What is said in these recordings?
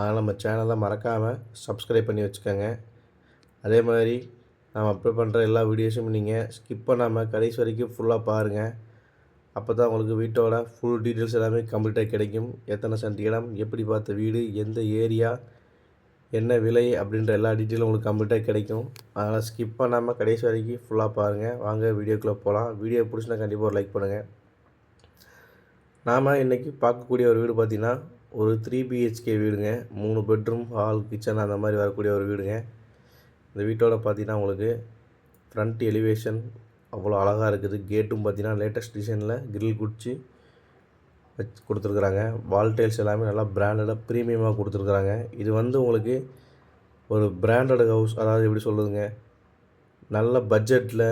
அதனால் நம்ம சேனலை மறக்காமல் சப்ஸ்கிரைப் பண்ணி வச்சுக்கோங்க. அதே மாதிரி நாம் அப்லோட் பண்ணுற எல்லா வீடியோஸும் நீங்கள் ஸ்கிப் பண்ணாமல் கடைசி வரைக்கும் ஃபுல்லாக பாருங்கள் அப்போ தான் உங்களுக்கு வீட்டோட ஃபுல் டீட்டெயில்ஸ் எல்லாமே கம்ப்ளீட்டாக கிடைக்கும். எத்தனை சென்ட் இடம் எப்படி பார்த்த வீடு எந்த ஏரியா என்ன விலை அப்படின்ற எல்லா டீட்டெயிலும் உங்களுக்கு கம்ப்ளீட்டாக கிடைக்கும். அதனால் ஸ்கிப் பண்ணாமல் கடைசி வரைக்கும் ஃபுல்லாக பாருங்கள் வாங்க வீடியோக்குள்ளே போகலாம். வீடியோ பிடிச்சினா கண்டிப்பாக ஒரு லைக் பண்ணுங்கள் நாம் இன்றைக்கி பார்க்கக்கூடிய ஒரு வீடு பார்த்திங்கன்னா ஒரு த்ரீ பிஹெச்கே வீடுங்க மூணு பெட்ரூம் ஹால் கிச்சன் அந்த மாதிரி வரக்கூடிய ஒரு வீடுங்க. இந்த வீட்டோட பார்த்தீங்கன்னா உங்களுக்கு ஃப்ரண்ட் எலிவேஷன் அவ்வளோ அழகாக இருக்குது. கேட்டும் பார்த்தீங்கன்னா லேட்டஸ்ட் டிசைனில் கிரில் குடிச்சு வச்சு கொடுத்துருக்குறாங்க. வால் டைல்ஸ் எல்லாமே நல்லா பிராண்டடாக ப்ரீமியமாக கொடுத்துருக்குறாங்க. இது வந்து உங்களுக்கு ஒரு பிராண்டட் ஹவுஸ் அதாவது எப்படி சொல்லுதுங்க நல்ல பட்ஜெட்டில்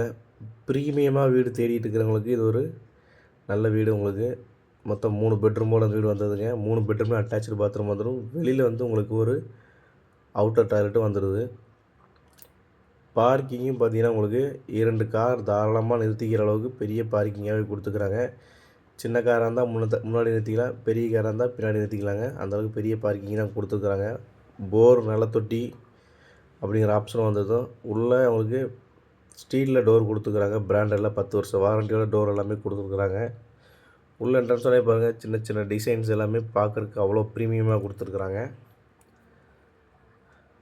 ப்ரீமியமாக வீடு தேடிட்டு இருக்கிறவங்களுக்கு இது ஒரு நல்ல வீடு உங்களுக்கு. மொத்தம் மூணு பெட்ரூமோட வீடு வந்ததுங்க. மூணு பெட்ரூமே அட்டாச்சு பாத்ரூம் வந்துடும் வெளியில் வந்து உங்களுக்கு ஒரு அவுட்டர் டாய்லெட்டும் வந்துடுது பார்க்கிங்கும் பார்த்தீங்கன்னா உங்களுக்கு இரண்டு கார் தாராளமாக நிறுத்திக்கிற அளவுக்கு பெரிய பார்க்கிங்காகவே கொடுத்துக்கிறாங்க. சின்ன காராக இருந்தால் முன்ன முன்னாடி நிறுத்திக்கலாம் பெரிய காராக இருந்தால் பின்னாடி நிறுத்திக்கலாங்க. அந்தளவுக்கு பெரிய பார்க்கிங் தான் கொடுத்துருக்குறாங்க போர் நிலத்தொட்டி அப்படிங்கிற ஆப்ஷன் வந்ததும் உள்ளே அவங்களுக்கு ஸ்டீலில் டோர் கொடுத்துருக்குறாங்க பிராண்டெல்லாம் பத்து வருஷம் வாரண்டியோட டோர் எல்லாமே கொடுத்துருக்குறாங்க உள்ள என்ட்ரன்ஸோடய பாருங்கள் சின்ன சின்ன டிசைன்ஸ் எல்லாமே பார்க்குறக்கு அவ்வளோ ப்ரீமியமாக கொடுத்துருக்குறாங்க.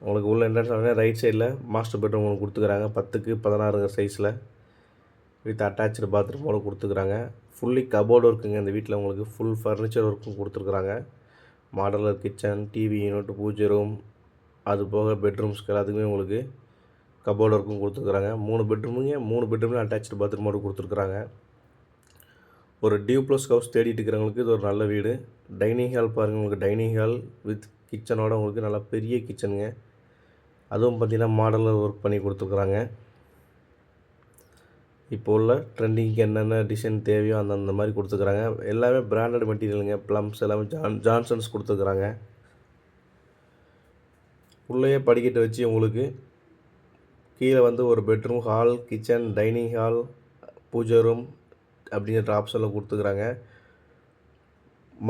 உங்களுக்கு உள்ள என்ட்ரன்ஸ் ஆனே ரைட் சைடில் மாஸ்டர் பெட்ரூம் உங்களுக்கு கொடுத்துக்கிறாங்க பத்துக்கு பதினாறுங்க சைஸில் வித் அட்டாச்சு பாத்ரூமோடு கொடுத்துக்கிறாங்க ஃபுல்லி கபோர்டு ஒர்க்குங்க இந்த வீட்டில் உங்களுக்கு ஃபுல் ஃபர்னிச்சர் ஒர்க்கும் கொடுத்துருக்குறாங்க. Modular kitchen TV unit pooja room அது போக பெட்ரூம்ஸ்க்கு எல்லாத்துக்குமே உங்களுக்கு கபோர்டு ஒர்க்கும் கொடுத்துருக்குறாங்க. மூணு பெட்ரூமுங்க மூணு பெட்ரூம்லேயும் அட்டாச்சு பாத்ரூமோடு கொடுத்துருக்குறாங்க. ஒரு டியூ ப்ளஸ் ஹவுஸ் தேடிட்டு இருக்கிறவங்களுக்கு இது ஒரு நல்ல வீடு. டைனிங் ஹால் பாருங்கள் உங்களுக்கு டைனிங் ஹால் வித் கிச்சனோட உங்களுக்கு நல்லா பெரிய கிச்சனுங்க அதுவும் பார்த்திங்கன்னா மாடலில் ஒர்க் பண்ணி கொடுத்துருக்குறாங்க. இப்போ உள்ள ட்ரெண்டிங்க்கு என்னென்ன டிசைன் தேவையோ அந்தந்த மாதிரி கொடுத்துருக்குறாங்க. எல்லாமே பிராண்டட் மெட்டீரியலுங்க ப்ளம்ஸ் எல்லாமே ஜான் ஜான்சன்ஸ் கொடுத்துருக்குறாங்க. உள்ளேயே படிக்கட்டு வச்சு உங்களுக்கு கீழே வந்து ஒரு bedroom hall kitchen dining hall pooja room அப்படிங்கிற ஆப்ஷனில் கொடுத்துக்குறாங்க.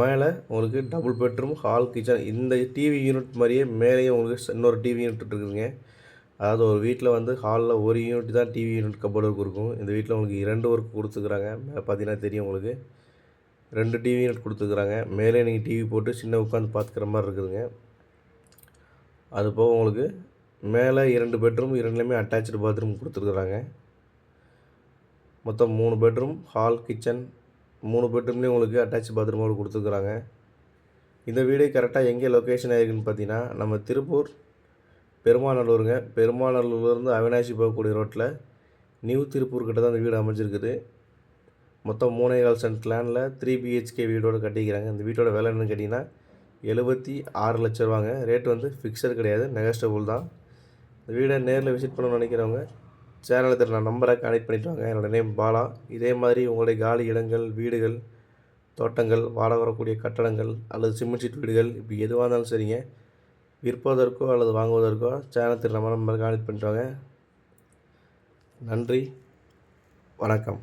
மேலே உங்களுக்கு டபுள் பெட்ரூம் ஹால் கிச்சன் இந்த டிவி யூனிட் மாதிரியே மேலேயே உங்களுக்கு இன்னொரு டிவி யூனிட் இருக்குதுங்க அதாவது ஒரு வீட்டில் வந்து ஹாலில் ஒரு யூனிட் தான் டிவி யூனிட் கபோர்டு ஒர்க் இருக்கும். இந்த வீட்டில் உங்களுக்கு இரண்டு ஒர்க் கொடுத்துக்குறாங்க. மேலே பார்த்தீங்கன்னா தெரியும் உங்களுக்கு. ரெண்டு டிவி யூனிட் கொடுத்துக்குறாங்க. மேலே நீங்கள் டிவி போட்டு சின்ன உட்காந்து பார்த்துக்கிற மாதிரி இருக்குதுங்க. அது போக உங்களுக்கு மேலே இரண்டு பெட்ரூம் இரண்டுலேயுமே அட்டாச்சு பாத்ரூம் கொடுத்துருக்குறாங்க. மொத்தம் மூணு பெட்ரூம் ஹால் கிச்சன் மூணு பெட்ரூம்லேயும் உங்களுக்கு அட்டாச் பாத்ரூமோடு கொடுத்துருக்குறாங்க. இந்த வீடு கரெக்டாக எங்கே லொக்கேஷன் ஆகிருக்குன்னு பார்த்தீங்கன்னா நம்ம திருப்பூர் பெருமாநல்லூருங்க. பெருமாநல்லூர்லேருந்து அவினாசி போகக்கூடிய ரோட்டில் நியூ திருப்பூர் கிட்ட தான் இந்த வீடு அமைஞ்சிருக்குது. மொத்தம் மூணே கால் சென்ட் லேண்டில் த்ரீ பிஹெச்கே வீடோடு கட்டிக்கிறாங்க. இந்த வீட்டோட விலை என்னன்னு கேட்டிங்கன்னா எழுபத்தி ஆறு லட்ச ரூபாங்க. ரேட் வந்து ஃபிக்ஸட் கிடையாது. நெகஸ்டபுள் தான். இந்த வீடை நேரில் விசிட் பண்ணணும்னு நினைக்கிறவங்க சேனலில் நான் நம்பரை கனெக்ட் பண்ணிட்டு வாங்க. என்னோடய நேம் பாலா. இதே மாதிரி உங்களுடைய காலி இடங்கள் வீடுகள் தோட்டங்கள் வாடகை வரக்கூடிய கட்டடங்கள் அல்லது சிமெண்ட் சீட் வீடுகள் இப்படி எதுவாக இருந்தாலும் சரிங்க. விற்பதற்கோ அல்லது வாங்குவதற்கோ சேனத்தில் நம்ம நம்பரை கனெக்ட் பண்ணிட்டு வாங்க. நன்றி. வணக்கம்.